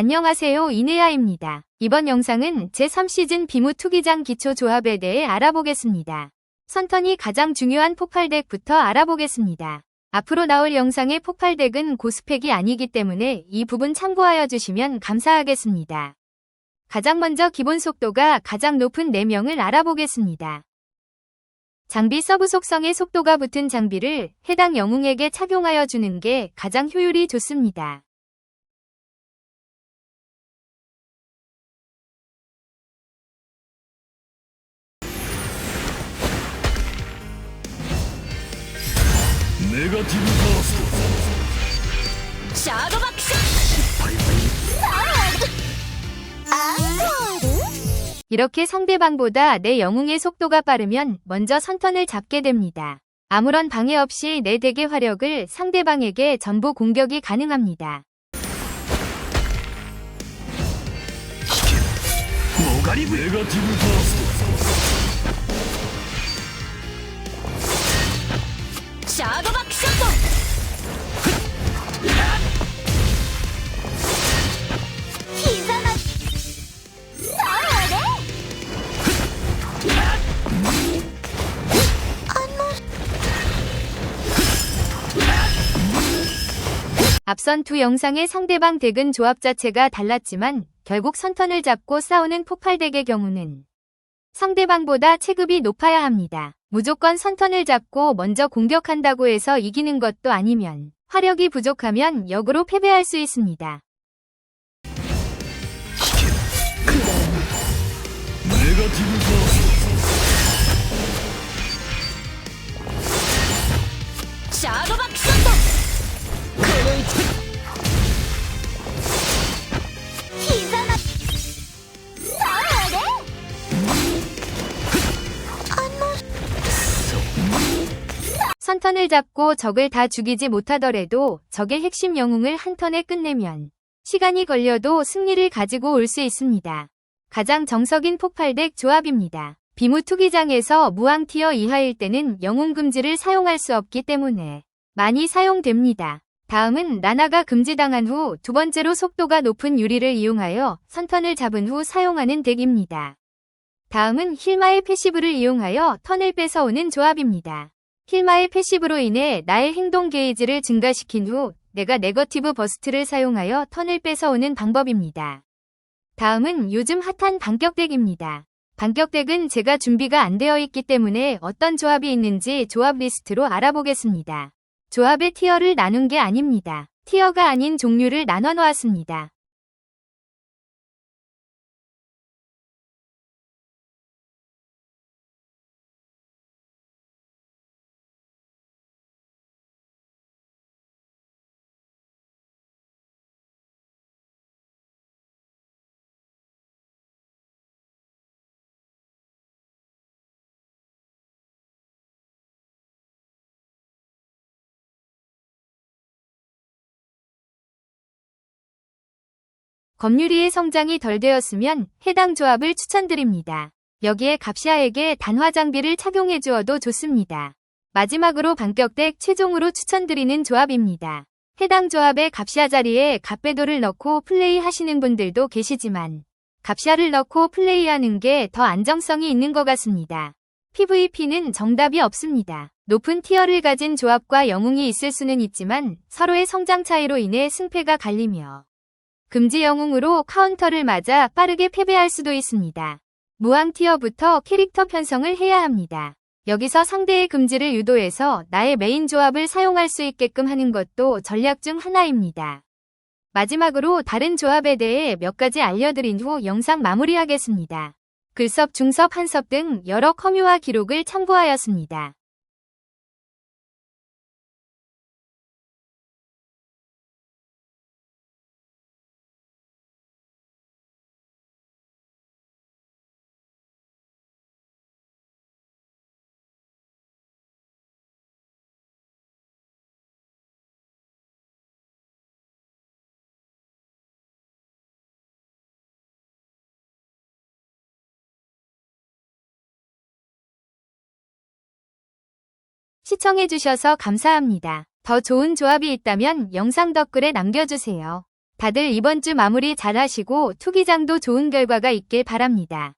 안녕하세요 이내야입니다. 이번 영상은 제3시즌 비무 투기장 기초 조합에 대해 알아보겠습니다. 선턴이 가장 중요한 폭발덱부터 알아보겠습니다. 앞으로 나올 영상의 폭발덱은 고스펙이 아니기 때문에 이 부분 참고하여 주시면 감사하겠습니다. 가장 먼저 기본 속도가 가장 높은 4명을 알아보겠습니다. 장비 서브 속성의 속도가 붙은 장비를 해당 영웅에게 착용하여 주는 게 가장 효율이 좋습니다. 샤도 박사! 이렇게 상대방보다 내 영웅의 속도가 빠르면 먼저 선턴을 잡게 됩니다. 아무런 방해 없이 내 덱의 화력을 상대방에게 전부 공격이 가능합니다. 샤도 앞선 두 영상의 상대방 덱은 조합 자체가 달랐지만 결국 선턴을 잡고 싸우는 폭발덱의 경우는 상대방보다 체급이 높아야 합니다. 무조건 선턴을 잡고 먼저 공격한다고 해서 이기는 것도 아니면 화력이 부족하면 역으로 패배할 수 있습니다. 네거티브 선턴을 잡고 적을 다 죽이지 못하더라도 적의 핵심 영웅을 한 턴에 끝내면 시간이 걸려도 승리를 가지고 올 수 있습니다. 가장 정석인 폭발덱 조합입니다. 비무 투기장에서 무왕 티어 이하일 때는 영웅 금지를 사용할 수 없기 때문에 많이 사용됩니다. 다음은 라나가 금지당한 후 두 번째로 속도가 높은 유리를 이용하여 선턴을 잡은 후 사용하는 덱입니다. 다음은 힐마의 패시브를 이용하여 턴을 뺏어오는 조합입니다. 힐마의 패시브로 인해 나의 행동 게이지를 증가시킨 후 내가 네거티브 버스트를 사용하여 턴을 뺏어오는 방법입니다. 다음은 요즘 핫한 반격덱입니다. 반격덱은 제가 준비가 안 되어 있기 때문에 어떤 조합이 있는지 조합 리스트로 알아보겠습니다. 조합의 티어를 나눈 게 아닙니다. 티어가 아닌 종류를 나눠 놓았습니다. 검유리의 성장이 덜 되었으면 해당 조합을 추천드립니다. 여기에 갑시아에게 단화 장비를 착용해 주어도 좋습니다. 마지막으로 반격덱 최종으로 추천드리는 조합입니다. 해당 조합의 갑시아 자리에 갑배도를 넣고 플레이 하시는 분들도 계시지만 갑시아를 넣고 플레이하는 게 더 안정성이 있는 것 같습니다. PVP는 정답이 없습니다. 높은 티어를 가진 조합과 영웅이 있을 수는 있지만 서로의 성장 차이로 인해 승패가 갈리며 금지 영웅으로 카운터를 맞아 빠르게 패배할 수도 있습니다. 무왕 티어부터 캐릭터 편성을 해야 합니다. 여기서 상대의 금지를 유도해서 나의 메인 조합을 사용할 수 있게끔 하는 것도 전략 중 하나입니다. 마지막으로 다른 조합에 대해 몇 가지 알려드린 후 영상 마무리하겠습니다. 글섭, 중섭, 한섭 등 여러 커뮤와 기록을 참고하였습니다. 시청해주셔서 감사합니다. 더 좋은 조합이 있다면 영상 댓글에 남겨주세요. 다들 이번 주 마무리 잘 하시고 투기장도 좋은 결과가 있길 바랍니다.